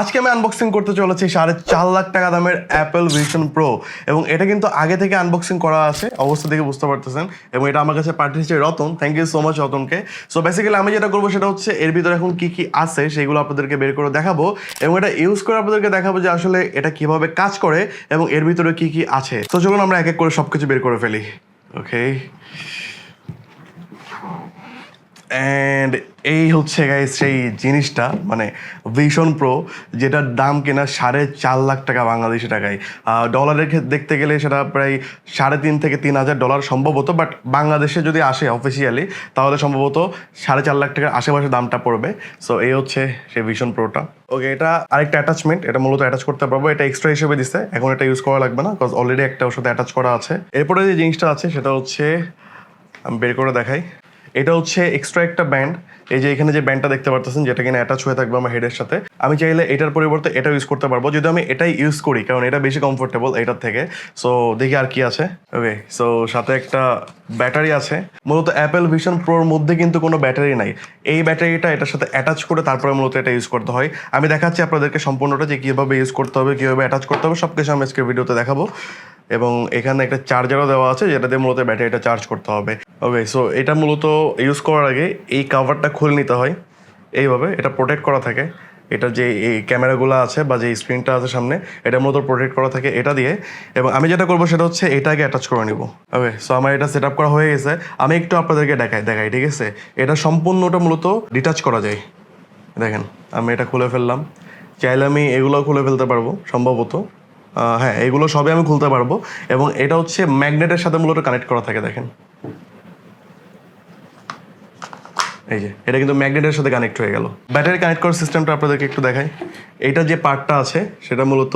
আজকে আমি আনবক্সিং করতে চলেছি সাড়ে চার লাখ টাকা দামের অ্যাপেল ভিশন প্রো এবং এটা কিন্তু আগে থেকে আনবক্সিং করা আছে, অবস্থা দেখে বুঝতে পারতেছেন এবং এটা আমার কাছে পাঠিয়েছে Ratan. Thank you so much রতনকে। So basically আমি যেটা করব সেটা হচ্ছে এর ভিতরে এখন কি কি আছে সেগুলো আপনাদেরকে বের করে দেখাবো এবং এটা ইউজ করে আপনাদেরকে দেখাবো যে আসলে এটা কীভাবে কাজ করে এবং এর ভিতরে কি কি আছে। তো চলুন আমরা এক এক করে সবকিছু বের করে ফেলি। ওকে অ্যান্ড এই হচ্ছে গাইস সেই জিনিসটা মানে ভিশন প্রো যেটার দাম কিনা সাড়ে চার লাখ টাকা বাংলাদেশি টাকায়। ডলারের ক্ষেত্রে দেখতে গেলে সেটা প্রায় সাড়ে তিন থেকে তিন হাজার ডলার সম্ভবত বাট বাংলাদেশে যদি আসে অফিসিয়ালি তাহলে সম্ভবত সাড়ে চার লাখ টাকার আশেপাশে দামটা পড়বে। সো এই হচ্ছে সেই ভিশন প্রোটা ওকে এটা আরেকটা অ্যাটাচমেন্ট এটা মূলত অ্যাটাচ করতে পারব। এটা এক্সট্রা হিসেবে দিচ্ছে এখন এটা ইউজ করা লাগবে না বিকজ অলরেডি একটা ওর সাথে অ্যাটাচ করা আছে। এরপরে যে জিনিসটা আছে, সেটা হচ্ছে, আমি বের করে দেখাই। এটা হচ্ছে এক্সট্রা একটা ব্যান্ড এই যে এখানে যে ব্যান্ডটা দেখতে পারতেছেন, যেটা কিনা অ্যাটাচ হয়ে থাকবে আমার হেডের সাথে। আমি চাইলে এটার পরিবর্তে এটা ইউজ করতে পারব। যদি আমি এটাই ইউজ করি, কারণ এটা বেশি কমফোর্টেবল এটার থেকে। সো দেখি আর কি আছে। ওকে সো সাথে একটা ব্যাটারি আছে। মূলত অ্যাপেল ভিশন প্রোর মধ্যে কিন্তু কোনো ব্যাটারি নাই। এই ব্যাটারিটা এটার সাথে অ্যাটাচ করে তারপরে মূলত এটা ইউজ করতে হয়। আমি দেখাচ্ছি আপনাদেরকে সম্পূর্ণটা যে কীভাবে ইউজ করতে হবে, কীভাবে অ্যাটাচ করতে হবে সব কিছু আমি আজকে ভিডিওতে দেখাবো। এবং এখানে একটা চার্জারও দেওয়া আছে, যেটা দিয়ে মূলত ব্যাটারিটা চার্জ করতে হবে। ওকে সো এটা মূলত ইউজ করার আগে এই কাভারটা খুলে নিতে হয়। এইভাবে এটা প্রোটেক্ট করা থাকে। এটা যে এই ক্যামেরাগুলো আছে বা যে স্ক্রিনটা আছে সামনে, এটা মূলত প্রোটেক্ট করা থাকে এটা দিয়ে। এবং আমি যেটা করব সেটা হচ্ছে এটাকে অ্যাটাচ করে নিব। ওকে সো আমার এটা সেট করা হয়ে গেছে। আমি একটু আপনাদেরকে দেখাই দেখাই, ঠিক আছে? এটা সম্পূর্ণটা মূলত ডিটাচ করা যায়। দেখেন, আমি এটা খুলে ফেললাম। চাইলে আমি এগুলো খুলে ফেলতে পারব, সম্ভবত। হ্যাঁ এগুলো সবই আমি খুলতে পারব। এবং এটা হচ্ছে ম্যাগনেটের সাথে মূলত কানেক্ট করা থাকে, দেখেন। এই যে, এটা কিন্তু ম্যাগনেটের সাথে কানেক্ট হয়ে গেল। ব্যাটারি কানেক্ট করার সিস্টেমটা আপনাদেরকে একটু দেখাই। এটা যে পার্টটা আছে, সেটা মূলত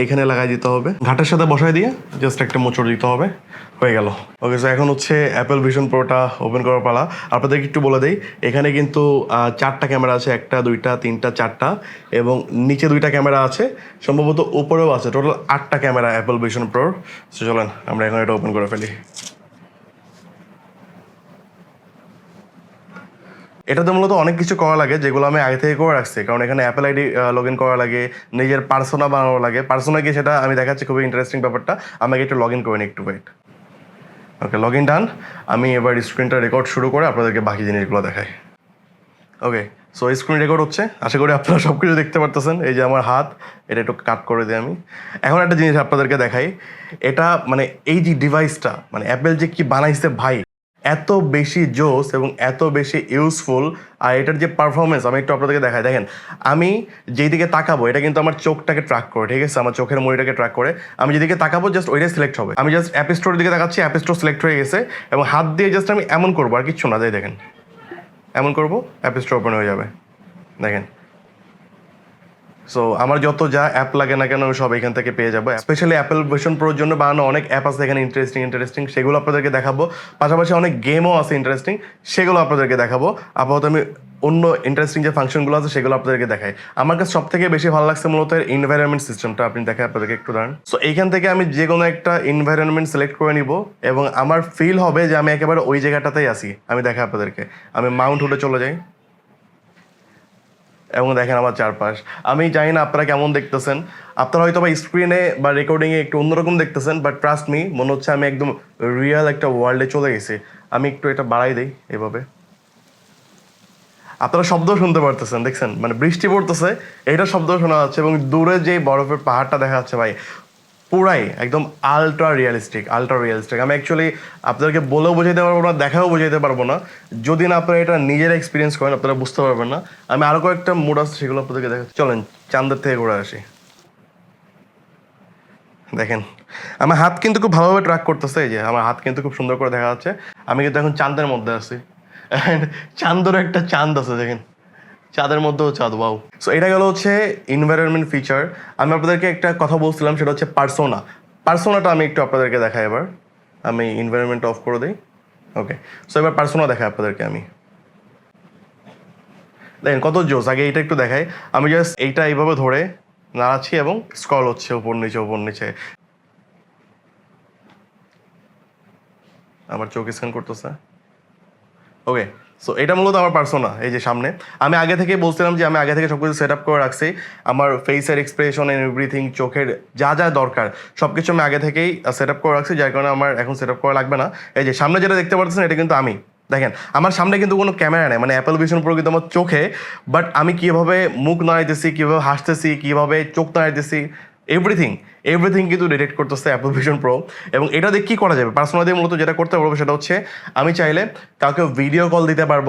এইখানে লাগাই দিতে হবে। ঘাটের সাথে বসাই দিয়ে জাস্ট একটা মোচড় দিতে হবে। হয়ে গেল। ওকে স্যার এখন হচ্ছে অ্যাপেল ভিশন প্রোটা ওপেন করার পালা। আপনাদেরকে একটু বলে দেই, এখানে কিন্তু চারটা ক্যামেরা আছে, একটা, দুইটা, তিনটা, চারটা, এবং নিচে দুইটা ক্যামেরা আছে। সম্ভবত উপরেও আছে। টোটাল আটটা ক্যামেরা অ্যাপেল ভিশন প্রোর সো চলেন, আমরা এখন এটা ওপেন করে ফেলি। এটাতে মূলত অনেক কিছু করা লাগে, যেগুলো আমি আগে থেকে করে রাখছি। কারণ এখানে অ্যাপেল আইডি লগ ইন করা লাগে, নিজের পার্সোনা বানানো লাগে। পার্সোনা গিয়ে সেটা আমি দেখাচ্ছি, খুবই ইন্টারেস্টিং ব্যাপারটা। আমাকে একটু লগ ইন করে নিই একটু wait okay log in done আমি এবার স্ক্রিনটা রেকর্ড শুরু করে আপনাদেরকে বাকি জিনিসগুলো দেখাই। ওকে সো স্ক্রিন রেকর্ড হচ্ছে। আশা করি আপনারা সব কিছু দেখতে পারতেছেন। এই যে আমার হাত, এটা একটু কাট করে দিই আমি। এখন একটা জিনিস আপনাদেরকে দেখাই। এটা মানে এই যে ডিভাইসটা মানে অ্যাপেল যে কি বানাইছে ভাই এত বেশি জোস এবং এত বেশি ইউজফুল আর এটার যে পারফরমেন্স আমি একটু আপনাদেরকে দেখাই। দেখেন, আমি যেই দিকে তাকাবো, এটা কিন্তু আমার চোখটাকে ট্র্যাক করে, ঠিক আছে? আমার চোখের মনিটাকে ট্র্যাক করে। আমি যেদিকে তাকাবো জাস্ট ওইটাই সিলেক্ট হবে। আমি জাস্ট অ্যাপ স্টোরের দিকে তাকাচ্ছি অ্যাপ স্টোর সিলেক্ট হয়ে গেছে, এবং হাত দিয়ে জাস্ট আমি এমন করব, আর কিচ্ছু না। যাই দেখেন, এমন করব অ্যাপ স্টোর ওপেন হয়ে যাবে। দেখেন সো আমার যত যা অ্যাপ লাগে না কেন, আমি সব এখান থেকে পেয়ে যাব। স্পেশালি অ্যাপেল ভার্সন প্রোর জন্য বানানো অনেক অ্যাপ আছে এখানে ইন্টারেস্টিং ইন্টারেস্টিং সেগুলো আপনাদেরকে দেখাবো। পাশাপাশি অনেক গেমও আছে ইন্টারেস্টিং সেগুলো আপনাদেরকে দেখাবো। আপাতত আমি অন্য ইন্টারেস্টিং যে ফাংশনগুলো আছে, সেগুলো আপনাদেরকে দেখাই। আমার কাছে সব থেকে বেশি ভালো লাগছে মূলত এনভায়রনমেন্ট সিস্টেমটা আপনি দেখেন আপনাদেরকে একটু দাঁড়ান। সো এইখান থেকে আমি যে কোনো একটা এনভায়রনমেন্ট সিলেক্ট করে নিব এবং আমার ফিল হবে যে আমি একেবারে ওই জায়গাটাতেই আসি আমি দেখাই আপনাদেরকে। আমি মাউন্ট হুডে চলে যাই। এবং দেখেন আমার চারপাশ। আমি জানি না আপনারা কেমন দেখতেছেন। আপনারা হয়তো বা স্ক্রিনে বা রেকর্ডিংয়ে একটু অন্যরকম দেখতেছেন বাট ট্রাস্ট মি মনে হচ্ছে আমি একদম রিয়েল একটা ওয়ার্ল্ডে চলে গেছি। আমি একটু এটা বাড়াই দিই এভাবে। আপনারা শব্দ শুনতে পারতেছেন, দেখছেন? মানে বৃষ্টি পড়তেছে, এটা শব্দ শোনা যাচ্ছে এবং দূরে যে বরফের পাহাড়টা দেখা যাচ্ছে ভাই পুরাই একদম আলট্রা রিয়েলিস্টিক আলট্রা রিয়েলিস্টিক আমি অ্যাকচুয়ালি আপনাদেরকে বলেও বোঝাতে পারব না দেখাও বোঝাতে পারব না। যদি না আপনারা এটা নিজের এক্সপিরিয়েন্স করেন, আপনারা বুঝতে পারবেন না। আমি আরও কয়েকটা মুড আছে সেগুলো আপনাদেরকে দেখাচ্ছি। চলেন চান্দের থেকে ঘুরে আসি। দেখেন, আমার হাত কিন্তু খুব ভালোভাবে ট্র্যাক করতেছে, এই যে আমার হাত কিন্তু খুব সুন্দর করে দেখা যাচ্ছে। আমি কিন্তু এখন চাঁদের মধ্যে আছি। And চাঁদেরও একটা চাঁদ আছে, দেখেন। চাঁদের মধ্যেও চাঁদ বাউ সো এটা গেল হচ্ছে এনভায়রনমেন্ট ফিচার আমি আপনাদেরকে একটা কথা বলছিলাম, সেটা হচ্ছে পার্সোনা পার্সোনাটা আমি একটু আপনাদেরকে দেখাই এবার। আমি এনভায়রনমেন্ট অফ করে দিই। ওকে সো এবার পার্সোনা দেখাই আপনাদেরকে আমি। দেখেন, কত জোস আগে এইটা একটু দেখাই। আমি জাস্ট এইটা এইভাবে ধরে নাড়াচ্ছি এবং স্ক্রল হচ্ছে উপর নিচে উপর নিচে। আমার চোখ স্ক্যান করতেছে। ওকে সো এটা মূলত আমার পার্সোনা এই যে সামনে। আমি আগে থেকে বলছিলাম যে আমি আগে থেকে সব কিছু সেট আপ করে রাখছি। আমার ফেসের এক্সপ্রেশন এন্ড এভরিথিং চোখের যা যা দরকার সব কিছু আমি আগে থেকেই সেট আপ করে রাখছি, যার কারণে আমার এখন সেট আপ করা লাগবে না। এই যে সামনে যেটা দেখতে পাচ্ছেন, এটা কিন্তু আমি। দেখেন, আমার সামনে কিন্তু কোনো ক্যামেরা নেই মানে অ্যাপেল ভিশন প্রো কিন্তু আমার চোখে বাট আমি কীভাবে মুখ নাড়াইতেছি, কীভাবে হাসতেছি, কীভাবে চোখ নাড়াইতেছি এভরিথিং এভরিথিং কিন্তু ডিটেক্ট করতেছে অ্যাপল ভিশন প্রো এবং এটা দিয়ে কী করা যাবে? পার্সোনাল দিয়ে মূলত যেটা করতে পারব সেটা হচ্ছে আমি চাইলে কাউকে ভিডিও কল দিতে পারব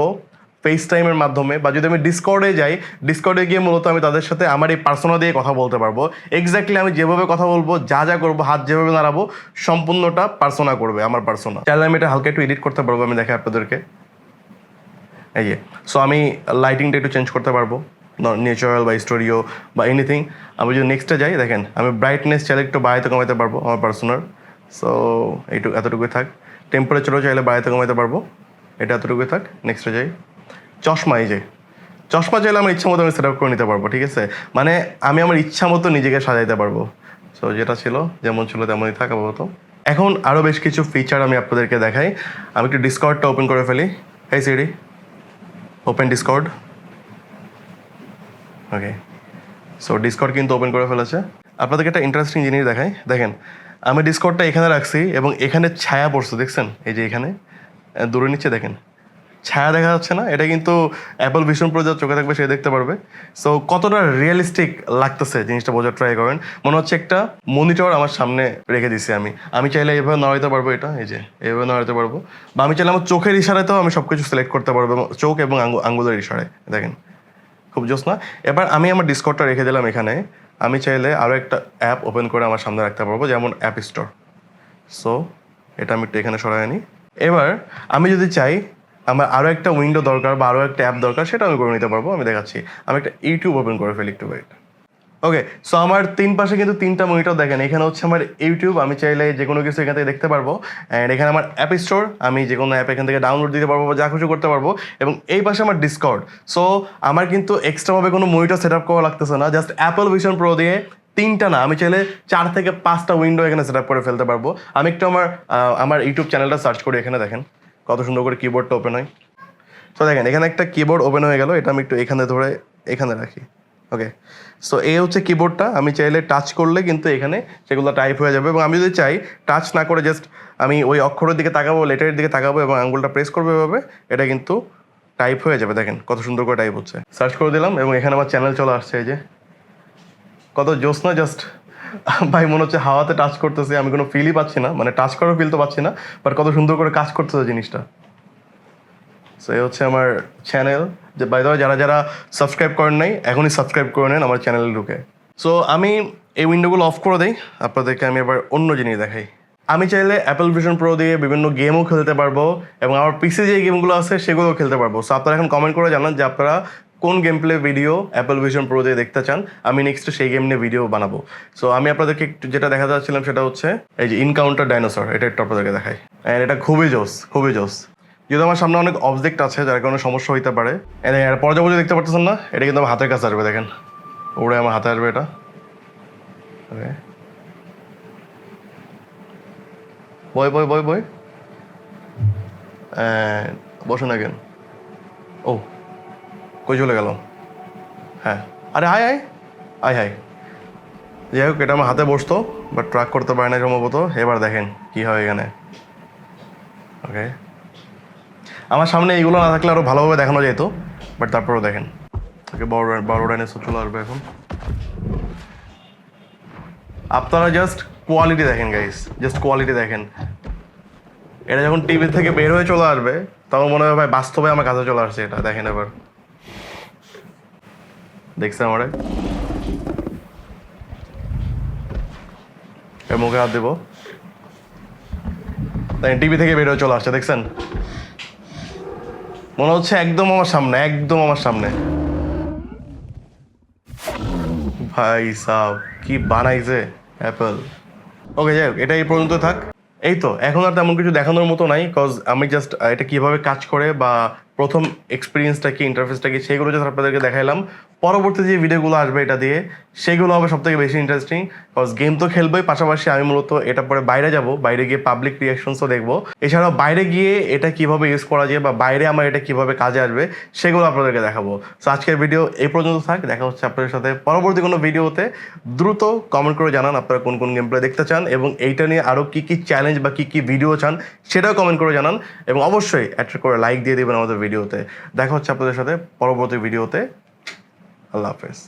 ফেস টাইমের মাধ্যমে বা যদি আমি ডিসকর্ডে যাই ডিসকর্ডে গিয়ে মূলত আমি তাদের সাথে আমার এই পার্সোনা দিয়ে কথা বলতে পারব। এক্স্যাক্টলি আমি যেভাবে কথা বলব, যা যা করব, হাত যেভাবে নাড়াবো, সম্পূর্ণটা পার্সোনা করবে, আমার পার্সোনা চাইলে আমি এটা হালকা একটু এডিট করতে পারব আমি দেখে আপনাদেরকে। এই যে সো আমি লাইটিংটা একটু চেঞ্জ করতে পারব। নেচারাল বা স্টোরিও বা এনিথিং আমি যদি নেক্সটে যাই, দেখেন, আমি ব্রাইটনেস চাইলে একটু বাড়াইতে কমাইতে পারব আমার পার্সোনাল সো এইটু, এতটুকুই থাক। টেম্পারেচারও চাইলে বাড়াইতে কমাইতে পারব। এটা এতটুকুই থাক নেক্সটে যাই। চশমা এই যে। চশমা চাইলে আমার ইচ্ছা মতো আমি সেট আপ করে নিতে পারব, ঠিক আছে? মানে আমি আমার ইচ্ছা মতো নিজেকে সাজাইতে পারব। সো যেটা ছিল, যেমন ছিল তেমনই থাক আপাতত। এখন আরও বেশ কিছু ফিচার আমি আপনাদেরকে দেখাই। আমি একটু ডিসকর্ডটা ওপেন করে ফেলি। এই CD open Discord okay so Discord কিন্তু ওপেন করে ফেলেছে। আপনাদেরকে একটা ইন্টারেস্টিং জিনিস দেখাই। দেখেন, আমি ডিসকর্ডটা এখানে রাখছি এবং এখানে ছায়া পড়ছে, দেখছেন? এই যে এখানে দূরে নিচ্ছে দেখেন। ছায়া দেখা যাচ্ছে না, এটা কিন্তু অ্যাপল ভিশন প্রো যার চোখে থাকবে সে দেখতে পারবে। সো কতটা রিয়েলিস্টিক লাগতেছে জিনিসটা বোঝার ট্রাই করেন। মনে হচ্ছে একটা মনিটর আমার সামনে রেখে দিছি আমি। আমি চাইলে এভাবে নড়াইতে পারব এটা, এই যে, এভাবে নড়াইতে পারব। বা আমি চাইলে আমার চোখের ইশারাতেও আমি সব কিছু সিলেক্ট করতে পারব চোখ এবং আঙ্গু আঙ্গুলের ইশারায়। দেখেন খুব জোস না। এবার আমি আমার ডিসকর্ডটা রেখে দিলাম এখানে। আমি চাইলে আরও একটা অ্যাপ ওপেন করে আমার সামনে রাখতে পারব, যেমন অ্যাপ স্টোর সো এটা আমি একটু এখানে সরাই আনি। এবার আমি যদি চাই, আমার আরও একটা উইন্ডো দরকার বা আরও একটা অ্যাপ দরকার, সেটা আমি করে নিতে পারব, আমি দেখাচ্ছি। আমি একটা ইউটিউব ওপেন করে ফেলি একটু ওয়েট ওকে সো আমার তিন পাশে কিন্তু তিনটা মনিটর দেখেন। এখানে হচ্ছে আমার ইউটিউব আমি চাইলে যে কোনো কিছু এখান থেকে দেখতে পারব। অ্যান্ড এখানে আমার অ্যাপ স্টোর আমি যে কোনো অ্যাপ এখান থেকে ডাউনলোড দিতে পারব বা যা খুশি করতে পারব। এবং এই পাশে আমার ডিসকর্ড সো আমার কিন্তু এক্সট্রাভাবে কোনো মনিটর সেট আপ করা লাগতেছে না। জাস্ট অ্যাপল ভিশন প্রো দিয়ে তিনটা না, আমি চাইলে চার থেকে পাঁচটা উইন্ডো এখানে সেট আপ করে ফেলতে পারব। আমি একটু আমার আমার ইউটিউব চ্যানেলটা সার্চ করি এখানে দেখেন। কত সুন্দর করে কিবোর্ডটা ওপেন হয়। তো দেখেন, এখানে একটা কিবোর্ড ওপেন হয়ে গেল। এটা আমি একটু এখানে ধরে, এখানে রাখি। ওকে সো এই হচ্ছে কিবোর্ডটা আমি চাইলে টাচ করলে কিন্তু এখানে সেগুলো টাইপ হয়ে যাবে এবং আমি যদি চাই টাচ না করে জাস্ট আমি ওই অক্ষরের দিকে তাকাবো লেটারের দিকে তাকাবো এবং আঙ্গুলটা প্রেস করব এভাবে, এটা কিন্তু টাইপ হয়ে যাবে। দেখেন কত সুন্দর করে টাইপ হচ্ছে। সার্চ করে দিলাম এবং এখানে আমার চ্যানেল চলে আসছে এই যে। কত জোস না জাস্ট ভাই, মনে হচ্ছে হাওয়াতে টাচ করতেছে, আমি কোনো ফিলই পাচ্ছি না মানে টাচ করার ফিল তো পাচ্ছি না বাট কত সুন্দর করে কাজ করতেছে জিনিসটা। সো হচ্ছে আমার চ্যানেল যে বাই যারা যারা সাবস্ক্রাইব করেন নাই, এখনই সাবস্ক্রাইব করে নেন আমার চ্যানেলে ঢুকে। সো আমি এই উইন্ডোগুলো অফ করে দিই। আপনাদেরকে আমি এবার অন্য জিনিস দেখাই। আমি চাইলে অ্যাপেল ভিশন প্রো দিয়ে বিভিন্ন গেমও খেলতে পারব এবং আমার পিসি যে গেমগুলো আছে, সেগুলোও খেলতে পারব। সো আপনারা এখন কমেন্ট করে জানান যে, আপনারা কোন game play video Apple Vision Pro দিয়ে দেখতে চান। আমি নেক্সট সেই গেম নিয়ে ভিডিও বানাবো। সো আমি আপনাদেরকে একটু যেটা দেখা যাচ্ছিলাম সেটা হচ্ছে এই যে ইনকাউন্টার ডাইনোসর এটা একটু আপনাদেরকে দেখাই। এটা খুবই জোস খুবই জোস। যদি আমার সামনে অনেক অবজেক্ট আছে, যার কারণে সমস্যা হইতে পারে। এর পর্যাপর্য দেখতে পারতেছেন না? এটা কিন্তু আমার হাতের কাছে আসবে, দেখেন। উড়ে আমার হাতে আসবে এটা। বই বই বই বই বসুন আগেন ও, কই চলে গেল? হ্যাঁ। আরে হাই হাই আয় হাই যাই হোক, এটা আমার হাতে বসতো বাট ট্রাক করতে পারে না সম্ভবত। এবার দেখেন কি হয় এখানে। ওকে। আমার সামনে এইগুলো না থাকলে আরও ভালোভাবে দেখানো যেত বাট তারপরেও দেখেন। ওকে বড় বড় ডাইনোসর চলে আসবে এখন। আপনারা জাস্ট কোয়ালিটি দেখেন গাইস জাস্ট কোয়ালিটি দেখেন। এটা যখন টিভি থেকে বের হয়ে চলে আসবে তখন মনে হয় ভাই বাস্তবে আমার কাছে চলে আসছে এটা, দেখেন এবার। দেখছে আমারে? মুখে হাত দেবো। টিভি থেকে বের হয়ে চলে আসছে, দেখছেন? মনে হচ্ছে একদম আমার সামনে, একদম আমার সামনে। ভাই সাহ কি বানাইছে অ্যাপেল। ওকে, যাই এটা এই পর্যন্ত থাক। এই তো, এখন আর তেমন কিছু দেখানোর মতো নাই কজ আমি জাস্ট এটা কীভাবে কাজ করে বা প্রথম এক্সপিরিয়েন্সটা কি ইন্টারফেসটা কি, সেগুলো জাস্ট আপনাদেরকে দেখাইলাম। পরবর্তী যে ভিডিওগুলো আসবে এটা দিয়ে, সেগুলো হবে সবথেকে বেশি ইন্টারেস্টিং বিকজ গেম তো খেলবোই, পাশাপাশি আমি মূলত এটা পরে বাইরে যাব, বাইরে গিয়ে পাবলিক রিয়াকশনসও দেখব। এছাড়াও বাইরে গিয়ে এটা কীভাবে ইউজ করা যায় বা বাইরে আমার এটা কীভাবে কাজে আসবে, সেগুলো আপনাদেরকে দেখাবো। সো আজকের ভিডিও এই পর্যন্ত থাক, দেখা হচ্ছে আপনাদের সাথে পরবর্তী কোনো ভিডিওতে দ্রুত কমেন্ট করে জানান আপনারা কোন কোন গেম প্লে দেখতে চান এবং এইটা নিয়ে আরও কী কী চ্যালেঞ্জ বা কী কী ভিডিও চান, সেটাও কমেন্ট করে জানান এবং অবশ্যই একটা করে লাইক দিয়ে দেবেন আমাদের ভিডিওতে দেখা হচ্ছে আপনাদের সাথে পরবর্তী ভিডিওতে আল্লাহ হাফেজ।